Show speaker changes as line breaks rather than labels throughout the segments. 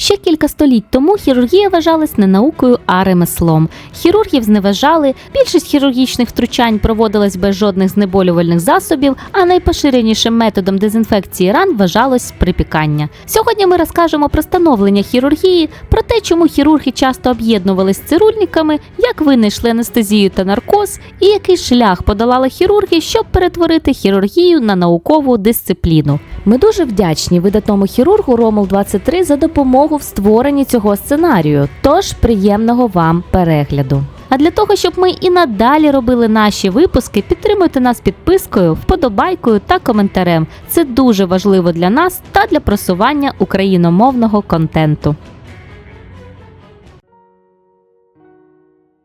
Ще кілька століть тому хірургія вважалась не наукою, а ремеслом. Хірургів зневажали, більшість хірургічних втручань проводилась без жодних знеболювальних засобів, а найпоширенішим методом дезінфекції ран вважалось припікання. Сьогодні ми розкажемо про становлення хірургії, про те, чому хірурги часто об'єднувались з цирульниками, як винайшли анестезію та наркоз, і який шлях подолали хірурги, щоб перетворити хірургію на наукову дисципліну. Ми дуже вдячні видатному хірургу Ромул 23 за допомогу в створенні цього сценарію. Тож приємного вам перегляду. А для того, щоб ми і надалі робили наші випуски, підтримуйте нас підпискою, вподобайкою та коментарем. Це дуже важливо для нас та для просування україномовного контенту.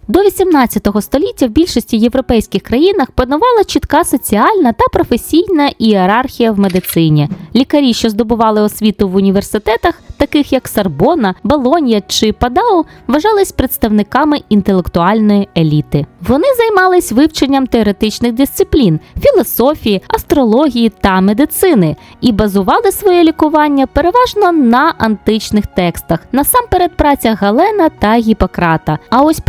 До 18 століття в більшості європейських країнах панувала чітка соціальна та професійна ієрархія в медицині. Лікарі, що здобували освіту в університетах, таких як Сарбона, Болонья чи Падау, вважались представниками інтелектуальної еліти. Вони займались вивченням теоретичних дисциплін, філософії, астрології та медицини і базували своє лікування переважно на античних текстах, насамперед працях Галена та Гіппократа. А ось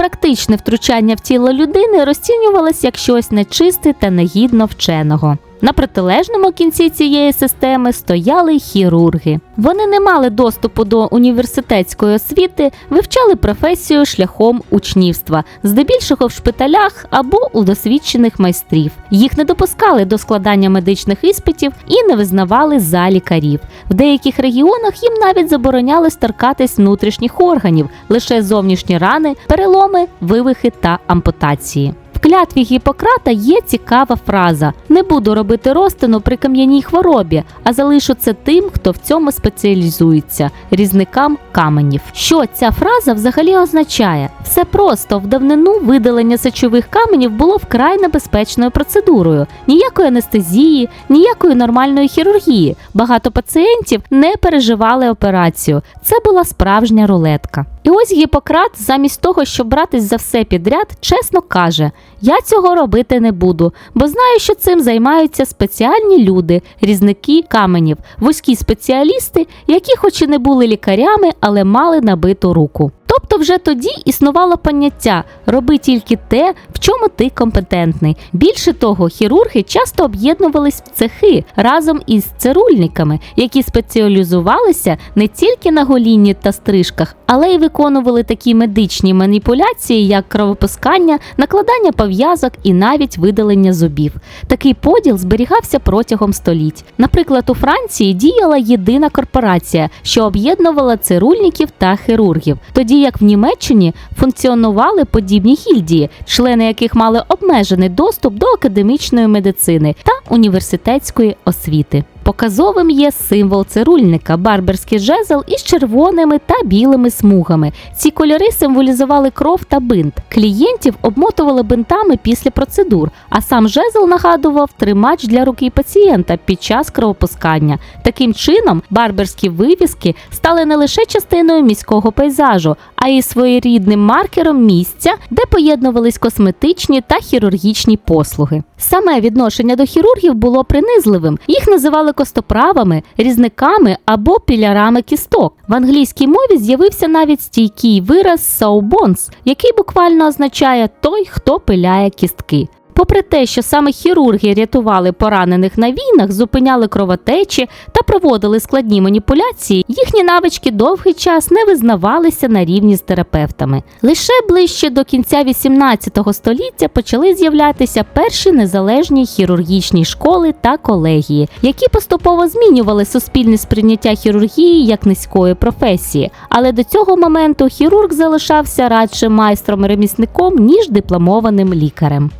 практичне втручання в тіло людини розцінювалось як щось нечисте та негідно вченого. На протилежному кінці цієї системи стояли хірурги. Вони не мали доступу до університетської освіти, вивчали професію шляхом учнівства, здебільшого в шпиталях або у досвідчених майстрів. Їх не допускали до складання медичних іспитів і не визнавали за лікарів. В деяких регіонах їм навіть заборонялось торкатись внутрішніх органів, лише зовнішні рани, переломи, вивихи та ампутації. В клятві Гіппократа є цікава фраза: не буду робити розтину при кам'яній хворобі, а залишу це тим, хто в цьому спеціалізується різникам каменів. Що ця фраза взагалі означає? Все просто в давнину видалення сечових каменів було вкрай небезпечною процедурою. Ніякої анестезії, ніякої нормальної хірургії. Багато пацієнтів не переживали операцію. Це була справжня рулетка. І ось Гіппократ, замість того, щоб братись за все підряд, чесно каже: я цього робити не буду, бо знаю, що цим займаються спеціальні люди, різники каменів, вузькі спеціалісти, які, хоч і не були лікарями, але мали набиту руку. Тобто вже тоді існувало поняття роби тільки те, чому ти компетентний. Більше того, хірурги часто об'єднувались в цехи разом із цирульниками, які спеціалізувалися не тільки на голінні та стрижках, але й виконували такі медичні маніпуляції, як кровопускання, накладання пов'язок і навіть видалення зубів. Такий поділ зберігався протягом століть. Наприклад, у Франції діяла єдина корпорація, що об'єднувала цирульників та хірургів. Тоді як в Німеччині функціонували подібні гільдії, члени яких мали обмежений доступ до академічної медицини та університетської освіти. Показовим є символ цирульника барберський жезл із червоними та білими смугами. Ці кольори символізували кров та бинт. Клієнтів обмотували бинтами після процедур, а сам жезл нагадував тримач для руки пацієнта під час кровопускання. Таким чином, барберські вивіски стали не лише частиною міського пейзажу, а й своєрідним маркером місця, де поєднувались косметичні та хірургічні послуги. Саме відношення до хірургів було принизливим. Їх називали костоправами, різниками або пілярами кісток. В англійській мові з'явився навіть стійкий вираз «saw який буквально означає той, хто пиляє кістки. Попри те, що саме хірурги рятували поранених на війнах, зупиняли кровотечі та проводили складні маніпуляції, їхні навички довгий час не визнавалися на рівні з терапевтами. Лише ближче до кінця 18 століття почали з'являтися перші незалежні хірургічні школи та колегії, які поступово змінювали суспільне сприйняття хірургії як низької професії. Але до цього моменту хірург залишався радше майстром-ремісником ніж дипломованим лікарем.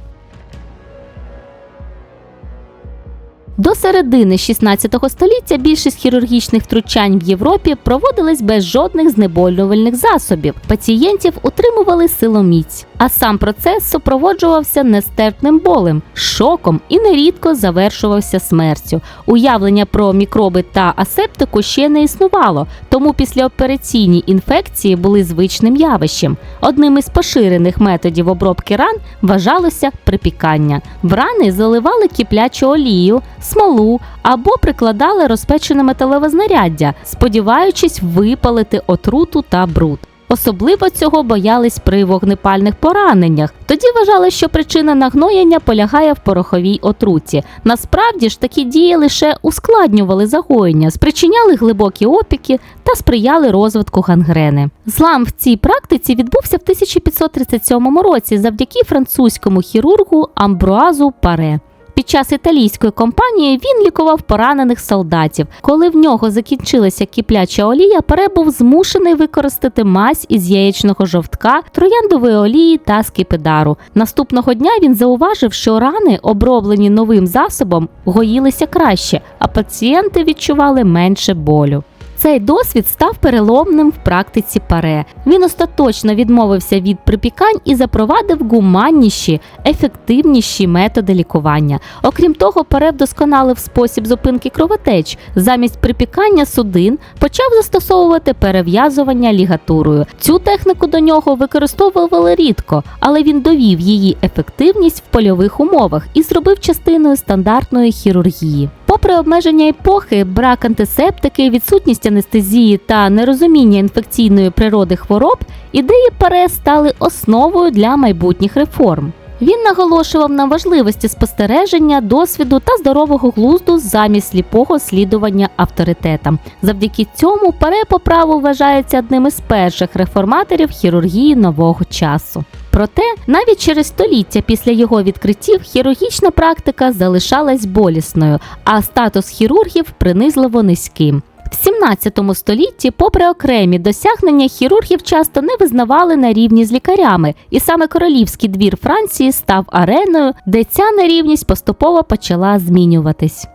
До середини 16 століття більшість хірургічних втручань в Європі проводились без жодних знеболювальних засобів. Пацієнтів утримували силоміць. А сам процес супроводжувався нестерпним болем, шоком і нерідко завершувався смертю. Уявлення про мікроби та асептику ще не існувало, тому післяопераційні інфекції були звичним явищем. Одним із поширених методів обробки ран вважалося припікання. В рани заливали киплячу олію, смолу або прикладали розпечене металеве знаряддя, сподіваючись випалити отруту та бруд. Особливо цього боялись при вогнепальних пораненнях. Тоді вважали, що причина нагноєння полягає в пороховій отруті. Насправді ж такі дії лише ускладнювали загоєння, спричиняли глибокі опіки та сприяли розвитку гангрени. Злам в цій практиці відбувся в 1537 році завдяки французькому хірургу Амбруазу Паре. Під час італійської кампанії він лікував поранених солдатів. Коли в нього закінчилася кипляча олія, Пере був змушений використати мазь із яєчного жовтка, трояндової олії та скипидару. Наступного дня він зауважив, що рани, оброблені новим засобом, гоїлися краще, а пацієнти відчували менше болю. Цей досвід став переломним в практиці паре. Він остаточно відмовився від припікань і запровадив гуманніші, ефективніші методи лікування. Окрім того, паре вдосконалив спосіб зупинки кровотеч. Замість припікання судин почав застосовувати перев'язування лігатурою. Цю техніку до нього використовували рідко, але він довів її ефективність в польових умовах і зробив частиною стандартної хірургії. Попри обмеження епохи, брак антисептики, відсутність анестезії та нерозуміння інфекційної природи хвороб, ідеї Паре стали основою для майбутніх реформ. Він наголошував на важливості спостереження, досвіду та здорового глузду замість сліпого слідування авторитетам. Завдяки цьому Паре по праву вважається одним із перших реформаторів хірургії нового часу. Проте, навіть через століття після його відкриттів хірургічна практика залишалась болісною, а статус хірургів принизливо низьким. В 17 столітті, попри окремі досягнення, хірургів часто не визнавали на рівні з лікарями, і саме королівський двір Франції став ареною, де ця нерівність поступово почала змінюватись.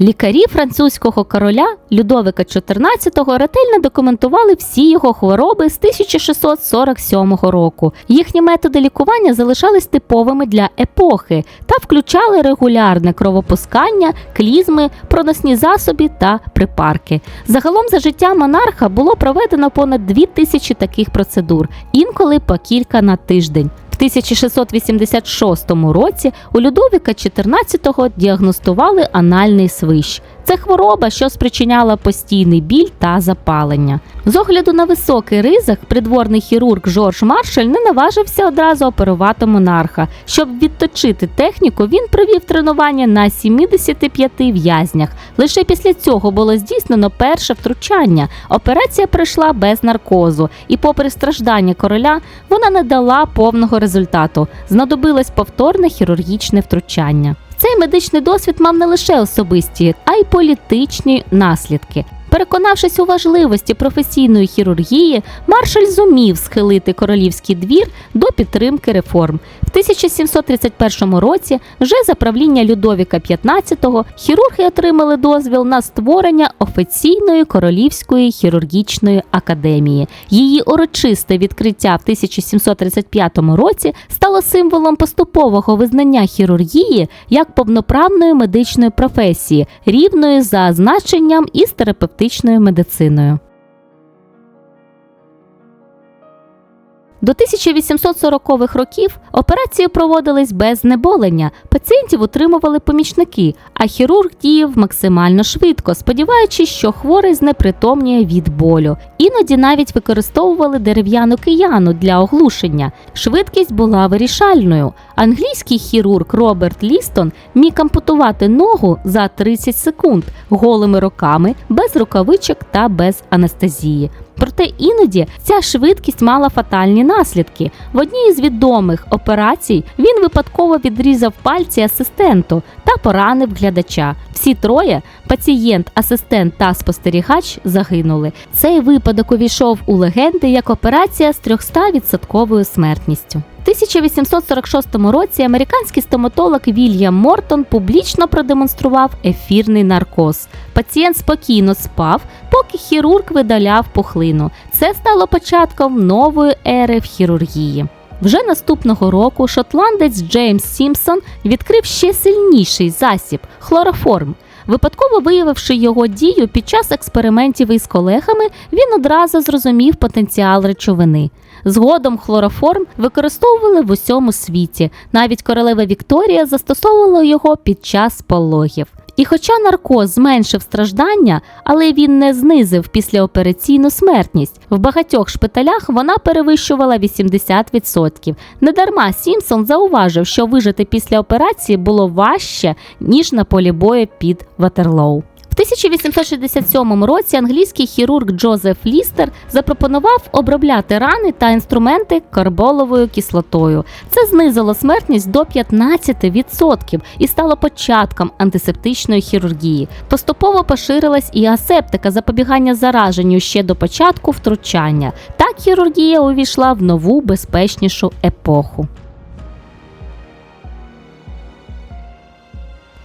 Лікарі французького короля Людовика XIV ретельно документували всі його хвороби з 1647 року. Їхні методи лікування залишались типовими для епохи та включали регулярне кровопускання, клізми, проносні засоби та припарки. Загалом за життя монарха було проведено понад дві тисячі таких процедур, інколи по кілька на тиждень. В 1686 році у Людовіка XIV діагностували анальний свищ. Це хвороба, що спричиняла постійний біль та запалення. З огляду на високий ризик, придворний хірург Жорж Маршаль не наважився одразу оперувати монарха. Щоб відточити техніку, він провів тренування на 75 в'язнях. Лише після цього було здійснено перше втручання. Операція пройшла без наркозу, і, попри страждання короля, вона не дала повного результату. Знадобилось повторне хірургічне втручання. Цей медичний досвід мав не лише особисті, а й політичні наслідки. Переконавшись у важливості професійної хірургії, маршаль зумів схилити королівський двір до підтримки реформ. В 1731 році, вже за правління Людовіка XV, хірурги отримали дозвіл на створення офіційної королівської хірургічної академії. Її урочисте відкриття в 1735 році стало символом поступового визнання хірургії як повноправної медичної професії, рівної за значенням із терапевтичною медициною. До 1840-х років операції проводились без знеболення, пацієнтів утримували помічники, а хірург діяв максимально швидко, сподіваючись, що хворий знепритомніє від болю. Іноді навіть використовували дерев'яну кияну для оглушення. Швидкість була вирішальною. Англійський хірург Роберт Лістон міг ампутувати ногу за 30 секунд голими руками, без рукавичок та без анестезії. Проте іноді ця швидкість мала фатальні наслідки. В одній із відомих операцій він випадково відрізав пальці асистенту та поранив глядача. Всі троє пацієнт, асистент та спостерігач загинули. Цей випадок увійшов у легенди як операція з 300% смертністю. 1846 році американський стоматолог Вільям Мортон публічно продемонстрував ефірний наркоз. Пацієнт спокійно спав, поки хірург видаляв пухлину. Це стало початком нової ери в хірургії. Вже наступного року шотландець Джеймс Сімпсон відкрив ще сильніший засіб хлороформ. Випадково виявивши його дію під час експериментів із колегами, він одразу зрозумів потенціал речовини. Згодом хлороформ використовували в усьому світі. Навіть королева Вікторія застосовувала його під час пологів. І хоча наркоз зменшив страждання, але він не знизив післяопераційну смертність. В багатьох шпиталях вона перевищувала 80%. Недарма Сімпсон зауважив, що вижити після операції було важче, ніж на полі бою під Ватерлоу. В 1867 році англійський хірург Джозеф Лістер запропонував обробляти рани та інструменти карболовою кислотою. Це знизило смертність до 15% і стало початком антисептичної хірургії. Поступово поширилась і асептика запобігання зараженню ще до початку втручання. Так хірургія увійшла в нову безпечнішу епоху.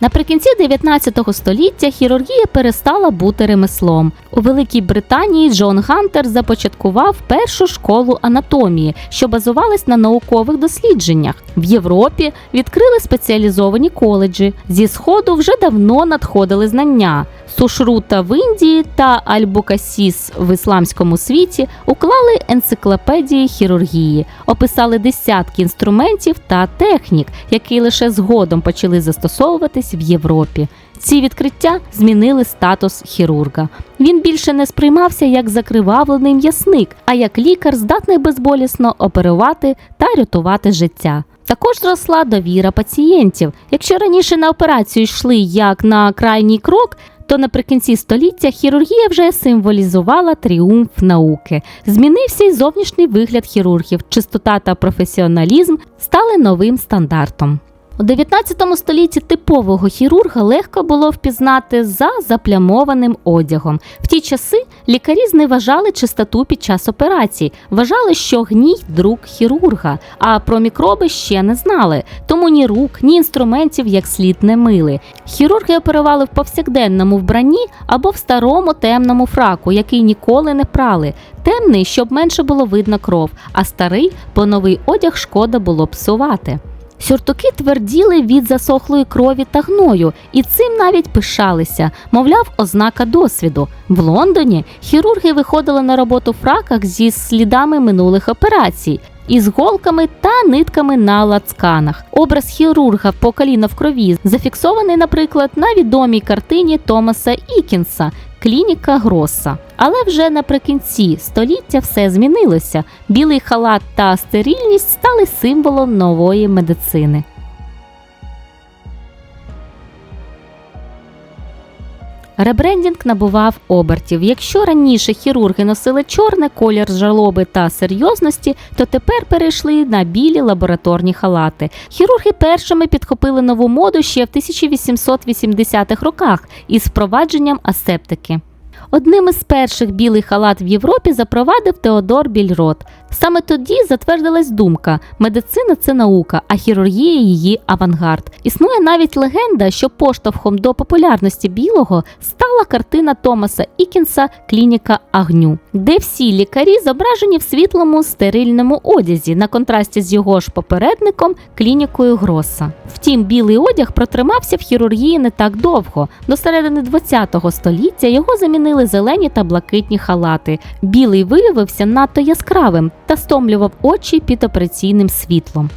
Наприкінці 19 століття хірургія перестала бути ремеслом. У Великій Британії Джон Гантер започаткував першу школу анатомії, що базувалась на наукових дослідженнях. В Європі відкрили спеціалізовані коледжі. Зі сходу вже давно надходили знання. Сушрута в Індії та Альбукасіс в ісламському світі уклали енциклопедії хірургії, описали десятки інструментів та технік, які лише згодом почали застосовуватись в Європі. Ці відкриття змінили статус хірурга. Він більше не сприймався як закривавлений м'ясник, а як лікар, здатний безболісно оперувати та рятувати життя. Також зросла довіра пацієнтів. Якщо раніше на операцію йшли як на крайній крок, то наприкінці століття хірургія вже символізувала тріумф науки. Змінився й зовнішній вигляд хірургів, чистота та професіоналізм стали новим стандартом. У 19 столітті типового хірурга легко було впізнати за заплямованим одягом. В ті часи лікарі зневажали чистоту під час операцій, вважали, що гній друг хірурга, а про мікроби ще не знали. Тому ні рук, ні інструментів як слід не мили. Хірурги оперували в повсякденному вбранні або в старому темному фраку, який ніколи не прали. Темний, щоб менше було видно кров, а старий, бо новий одяг шкода було псувати. Сюртуки тверділи від засохлої крові та гною, і цим навіть пишалися, мовляв, ознака досвіду. В Лондоні хірурги виходили на роботу в фраках зі слідами минулих операцій. Із голками та нитками на лацканах. Образ хірурга по коліна в крові зафіксований, наприклад, на відомій картині Томаса Ікінса Клініка Гроса. Але вже наприкінці століття все змінилося. Білий халат та стерильність стали символом нової медицини. Ребрендінг набував обертів. Якщо раніше хірурги носили чорний колір жалоби та серйозності, то тепер перейшли на білі лабораторні халати. Хірурги першими підхопили нову моду ще в 1880-х роках із впровадженням асептики. Одним із перших білий халат в Європі запровадив Теодор Більрот. Саме тоді затвердилась думка: медицина це наука, а хірургія її авангард. Існує навіть легенда, що поштовхом до популярності білого стала картина Томаса Ікінса Клініка Агню, де всі лікарі зображені в світлому стерильному одязі на контрасті з його ж попередником клінікою Гроса. Втім, білий одяг протримався в хірургії не так довго. До середини ХХ століття його замінили зелені та блакитні халати. Білий виявився надто яскравим та стомлював очі під операційним світлом.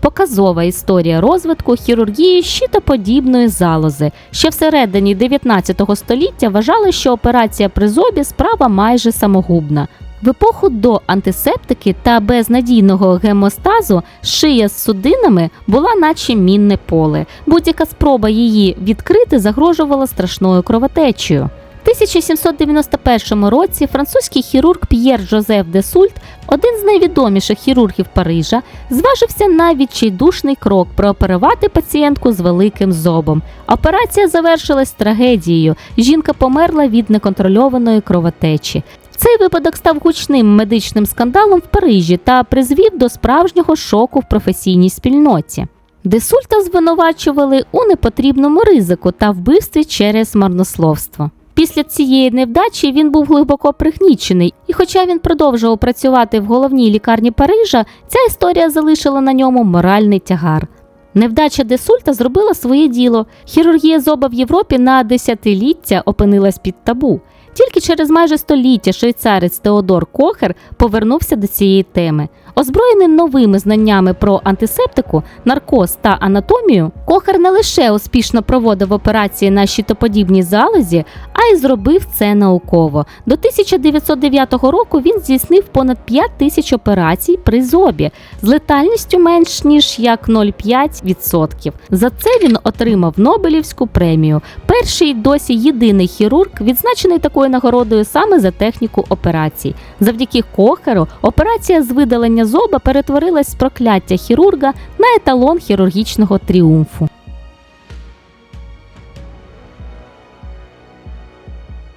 Показова історія розвитку хірургії щитоподібної залози. Ще всередині 19 століття вважали, що операція при зобі справа майже самогубна. В епоху до антисептики та безнадійного гемостазу шия з судинами була наче мінне поле. Будь-яка спроба її відкрити загрожувала страшною кровотечею. 1791 році французький хірург П'єр Жозеф де Сульт, один з найвідоміших хірургів Парижа, зважився на відчайдушний крок прооперувати пацієнтку з великим зобом. Операція завершилась трагедією. Жінка померла від неконтрольованої кровотечі. Цей випадок став гучним медичним скандалом в Парижі та призвів до справжнього шоку в професійній спільноті. Десульта звинувачували у непотрібному ризику та вбивстві через марнословство. Після цієї невдачі він був глибоко пригнічений, і хоча він продовжував працювати в головній лікарні Парижа, ця історія залишила на ньому моральний тягар. Невдача Десульта зробила своє діло. Хірургія зоба в Європі на десятиліття опинилась під табу. Тільки через майже століття швейцарець Теодор Кохер повернувся до цієї теми. Озброєний новими знаннями про антисептику, наркоз та анатомію, Кохер не лише успішно проводив операції на щитоподібній залозі, а й зробив це науково. До 1909 року він здійснив понад 5 тисяч операцій при зобі з летальністю менш ніж як 0,5%. За це він отримав Нобелівську премію. Перший досі єдиний хірург, відзначений такою нагородою саме за техніку операцій. Завдяки Кохеру операція з видалення зоба перетворилась з прокляття хірурга на еталон хірургічного тріумфу.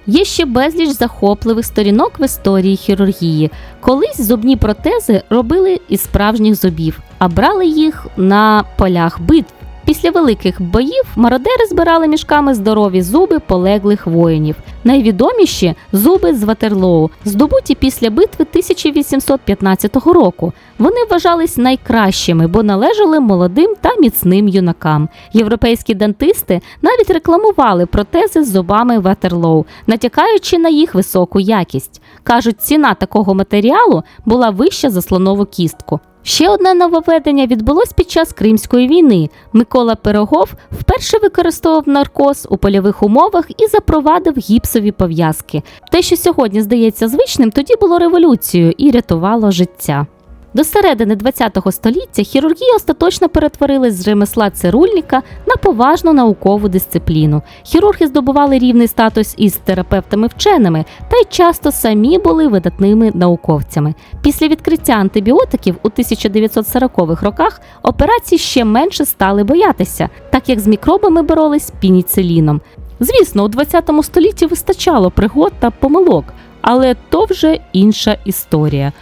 Є ще безліч захопливих сторінок в історії хірургії. Колись зубні протези робили із справжніх зубів, а брали їх на полях битв. Після великих боїв мародери збирали мішками здорові зуби полеглих воїнів. Найвідоміші зуби з Ватерлоу, здобуті після битви 1815 року. Вони вважались найкращими, бо належали молодим та міцним юнакам. Європейські дантисти навіть рекламували протези з зубами Ватерлоу, натякаючи на їх високу якість. Кажуть, ціна такого матеріалу була вища за слонову кістку. Ще одне нововведення відбулось під час Кримської війни. Микола Пирогов вперше використовував наркоз у польових умовах і запровадив гіпсові пов'язки. Те, що сьогодні здається звичним, тоді було революцією і рятувало життя. До середини ХХ століття хірургія остаточно перетворилась з ремесла цирульника на поважну наукову дисципліну. Хірурги здобували рівний статус із терапевтами-вченими та й часто самі були видатними науковцями. Після відкриття антибіотиків у 1940-х роках операції ще менше стали боятися, так як з мікробами боролись пініциліном. Звісно, у 20 столітті вистачало пригод та помилок, але то вже інша історія.